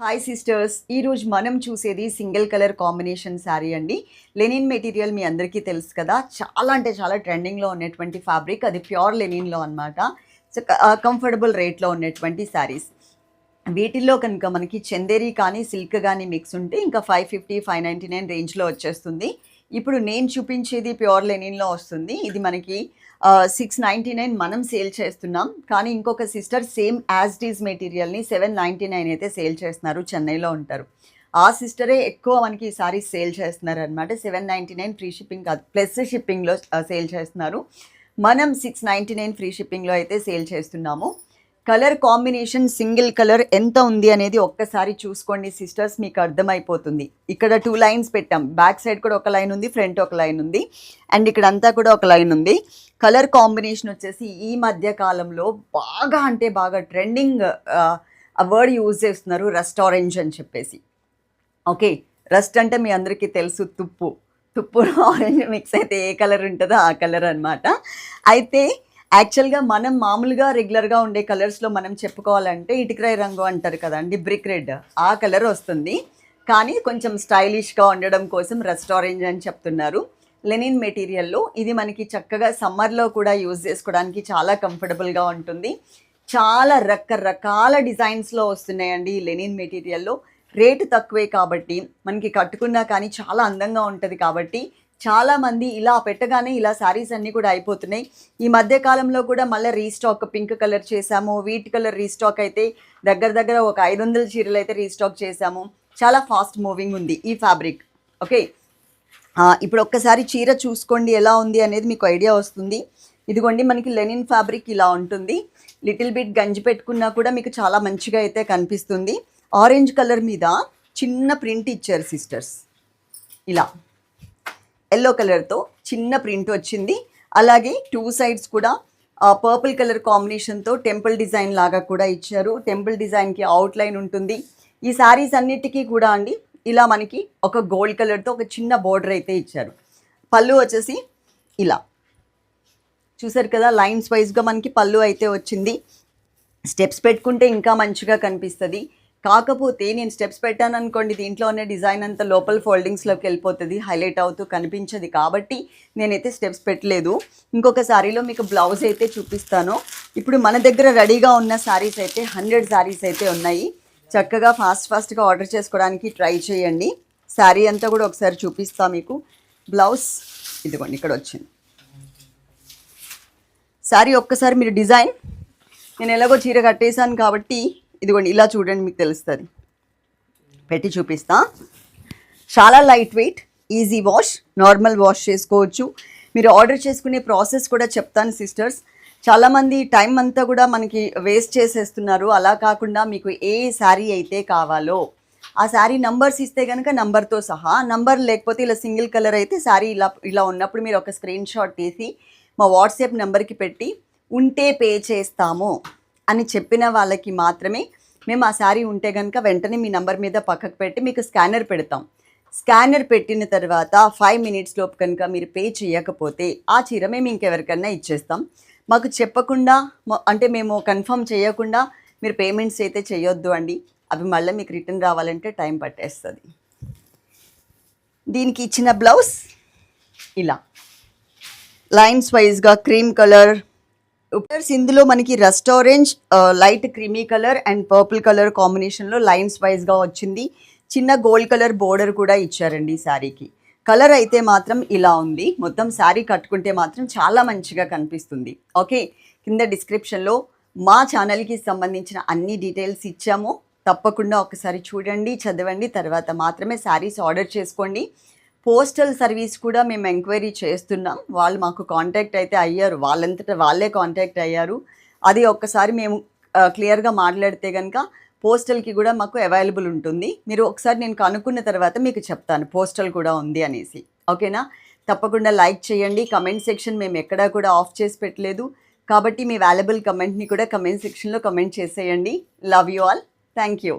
Hi sisters ఈరోజు మనం చూసేది సింగిల్ కలర్ కాంబినేషన్ శారీ అండి. లెనిన్ మెటీరియల్ మీ అందరికీ తెలుసు కదా. చాలా అంటే చాలా ట్రెండింగ్లో ఉన్నటువంటి ఫ్యాబ్రిక్ అది ప్యూర్ లెనిన్లో అనమాట సో కంఫర్టబుల్ రేట్లో ఉన్నటువంటి శారీస్ వీటిల్లో కనుక మనకి చందేరి కానీ సిల్క్ కానీ మిక్స్ ఉంటే ఇంకా five fifty five ninety nine రేంజ్లో వచ్చేస్తుంది. ఇప్పుడు నేను చూపించేది ప్యూర్ లెనిన్లో వస్తుంది. ఇది మనకి సిక్స్ నైంటీ నైన్ మనం సేల్ చేస్తున్నాం. కానీ ఇంకొక సిస్టర్ సేమ్ యాజ్ డీజ్ మెటీరియల్ని సెవెన్ నైంటీ నైన్ అయితే సేల్ చేస్తున్నారు చెన్నైలో ఉంటారు. ఆ సిస్టరే ఎక్కువ మనకి ఈ సేల్ చేస్తున్నారు అనమాట seven ninety nine free shipping కాదు ప్లస్ షిప్పింగ్లో సేల్ చేస్తున్నారు. మనం సిక్స్ నైంటీ నైన్ ఫ్రీ షిప్పింగ్లో అయితే సేల్ చేస్తున్నాము. కలర్ కాంబినేషన్ సింగిల్ కలర్ ఎంత ఉంది అనేది ఒక్కసారి చూసుకోండి సిస్టర్స్. మీకు అర్థమైపోతుంది. ఇక్కడ టూ లైన్స్ పెట్టాం. బ్యాక్ సైడ్ కూడా ఒక లైన్ ఉంది ఫ్రంట్ ఒక లైన్ ఉంది. అండ్ ఇక్కడ అంతా కూడా ఒక లైన్ ఉంది. కలర్ కాంబినేషన్ వచ్చేసి ఈ మధ్య కాలంలో బాగా అంటే బాగా ట్రెండింగ్ వర్డ్ యూజ్ చేస్తున్నారు రెస్టారెంట్ అని చెప్పేసి. ఓకే? రస్ట్ అంటే మీ అందరికీ తెలుసు తుప్పు. తుప్పు ఆరెంజ్ మిక్స్ అయితే ఏ కలర్ ఉంటుందో ఆ కలర్ అనమాట అయితే యాక్చువల్గా మనం మామూలుగా రెగ్యులర్గా ఉండే కలర్స్లో మనం చెప్పుకోవాలంటే ఇటుకరాయి రంగు అంటారు కదండి బ్రిక్ రెడ్. ఆ కలర్ వస్తుంది. కానీ కొంచెం స్టైలిష్గా ఉండడం కోసం రెస్టారెంట్ అని చెప్తున్నారు. లెనిన్ మెటీరియల్లో ఇది మనకి చక్కగా సమ్మర్లో కూడా యూజ్ చేసుకోవడానికి చాలా కంఫర్టబుల్గా ఉంటుంది. చాలా రకరకాల డిజైన్స్లో వస్తున్నాయండి ఈ లెనిన్ మెటీరియల్లో. రేటు తక్కువే కాబట్టి మనకి కట్టుకున్నా కానీ చాలా అందంగా ఉంటుంది కాబట్టి చాలామంది ఇలా పెట్టగానే ఇలా శారీస్ అన్నీ కూడా అయిపోతున్నాయి. ఈ మధ్య కాలంలో కూడా మళ్ళీ రీస్టాక్ పింక్ కలర్ చేసాము వీట్ కలర్ రీస్టాక్ అయితే దగ్గర దగ్గర ఒక ఐదు వందల చీరలు అయితే రీస్టాక్ చేసాము. చాలా ఫాస్ట్ మూవింగ్ ఉంది ఈ ఫ్యాబ్రిక్. ఓకే? ఇప్పుడు ఒక్కసారి చీర చూసుకోండి ఎలా ఉంది అనేది మీకు ఐడియా వస్తుంది. ఇదిగోండి మనకి లెనిన్ ఫ్యాబ్రిక్ ఇలా ఉంటుంది. లిటిల్ బిట్ గంజి పెట్టుకున్నా కూడా మీకు చాలా మంచిగా అయితే కనిపిస్తుంది. ఆరెంజ్ కలర్ మీద చిన్న ప్రింట్ ఇచ్చారు సిస్టర్స్. ఇలా. ఎల్లో కలర్తో చిన్న ప్రింట్ వచ్చింది. అలాగే టూ సైడ్స్ కూడా పర్పుల్ కలర్ కాంబినేషన్తో టెంపుల్ డిజైన్ లాగా కూడా ఇచ్చారు. టెంపుల్ డిజైన్కి అవుట్లైన్ ఉంటుంది. ఈ శారీస్ అన్నిటికీ కూడా అండి ఇలా మనకి ఒక గోల్డ్ కలర్తో ఒక చిన్న బోర్డర్ అయితే ఇచ్చారు. పళ్ళు వచ్చేసి ఇలా. చూసారు కదా లైన్స్ వైజ్గా మనకి పళ్ళు అయితే వచ్చింది. స్టెప్స్ పెట్టుకుంటే ఇంకా మంచిగా కనిపిస్తుంది. కాకపోతే నేను స్టెప్స్ పెట్టాను అనుకోండి దీంట్లో ఉన్న డిజైన్ అంతా లోపల ఫోల్డింగ్స్లోకి వెళ్ళిపోతుంది హైలైట్ అవుతూ కనిపించదు. కాబట్టి నేనైతే స్టెప్స్ పెట్టలేదు. ఇంకొక శారీలో మీకు బ్లౌజ్ అయితే చూపిస్తాను. ఇప్పుడు మన దగ్గర రెడీగా ఉన్న శారీస్ అయితే హండ్రెడ్ శారీస్ అయితే ఉన్నాయి. చక్కగా ఫాస్ట్ ఫాస్ట్గా ఆర్డర్ చేసుకోవడానికి ట్రై చేయండి. శారీ అంతా కూడా ఒకసారి చూపిస్తా మీకు. బ్లౌజ్ ఇదిగోండి ఇక్కడ వచ్చింది. శారీ ఒక్కసారి మీరు డిజైన్ నేను ఎలాగో చీర కట్టేశాను కాబట్టి ఇదిగోండి ఇలా చూడండి మీకు తెలుస్తుంది. పెట్టి చూపిస్తా. చాలా light weight easy wash normal wash చేసుకోవచ్చు. మీరు ఆర్డర్ చేసుకునే ప్రాసెస్ కూడా చెప్తాను సిస్టర్స్ చాలామంది టైం అంతా కూడా మనకి వేస్ట్ చేసేస్తున్నారు. అలా కాకుండా మీకు ఏ శారీ అయితే కావాలో ఆ శారీ నంబర్స్ ఇస్తే కనుక నంబర్తో సహా నంబర్ లేకపోతే ఇలా సింగిల్ కలర్ అయితే శారీ ఇలా ఇలా ఉన్నప్పుడు మీరు ఒక స్క్రీన్ షాట్ తీసి మా వాట్సాప్ నెంబర్కి పెట్టి ఉంటే పే చేస్తాము. అని చెప్పిన వాళ్ళకి మాత్రమే మేము ఆ శారీ ఉంటే కనుక వెంటనే మీ నంబర్ మీద పక్కకు పెట్టి మీకు స్కానర్ పెడతాం. స్కానర్ పెట్టిన తర్వాత ఫైవ్ మినిట్స్ లోపు కనుక మీరు పే చేయకపోతే ఆ చీర మేము ఇంకెవరికన్నా ఇచ్చేస్తాం. మాకు చెప్పకుండా అంటే మేము కన్ఫర్మ్ చేయకుండా మీరు పేమెంట్స్ అయితే చేయొద్దు అండి. అవి మళ్ళీ మీకు రిటర్న్ రావాలంటే టైం పట్టేస్తుంది. దీనికి ఇచ్చిన బ్లౌజ్ ఇలా. లైన్స్ వైజ్గా క్రీమ్ కలర్ కలర్స్ ఇందులో మనకి restaurant light creamy colour and purple colour కాంబినేషన్లో లైన్స్ వైజ్గా వచ్చింది. చిన్న గోల్డ్ కలర్ బోర్డర్ కూడా ఇచ్చారండి ఈ శారీకి. కలర్ అయితే మాత్రం ఇలా ఉంది. మొత్తం శారీ కట్టుకుంటే మాత్రం చాలా మంచిగా కనిపిస్తుంది. ఓకే కింద డిస్క్రిప్షన్లో మా ఛానల్కి సంబంధించిన అన్ని డీటెయిల్స్ ఇచ్చాము. తప్పకుండా ఒకసారి చూడండి చదవండి తర్వాత మాత్రమే శారీస్ ఆర్డర్ చేసుకోండి. పోస్టల్ సర్వీస్ కూడా మేము ఎంక్వైరీ చేస్తున్నాం. వాళ్ళు మాకు కాంటాక్ట్ అయితే అయ్యారు. వాళ్ళంతట వాళ్ళే కాంటాక్ట్ అయ్యారు. అది ఒక్కసారి మేము క్లియర్గా మాట్లాడితే కనుక పోస్టల్కి కూడా మాకు అవైలబుల్ ఉంటుంది. మీరు ఒకసారి నేను కనుక్కున్న తర్వాత మీకు చెప్తాను పోస్టల్ కూడా ఉంది అనేసి. ఓకేనా? తప్పకుండా లైక్ చేయండి. కమెంట్ సెక్షన్ మేము ఎక్కడా కూడా ఆఫ్ చేసి పెట్టలేదు. కాబట్టి మీ వాల్యుబుల్ కమెంట్ని కూడా కమెంట్ సెక్షన్లో కమెంట్ చేసేయండి. Love you all. Thank you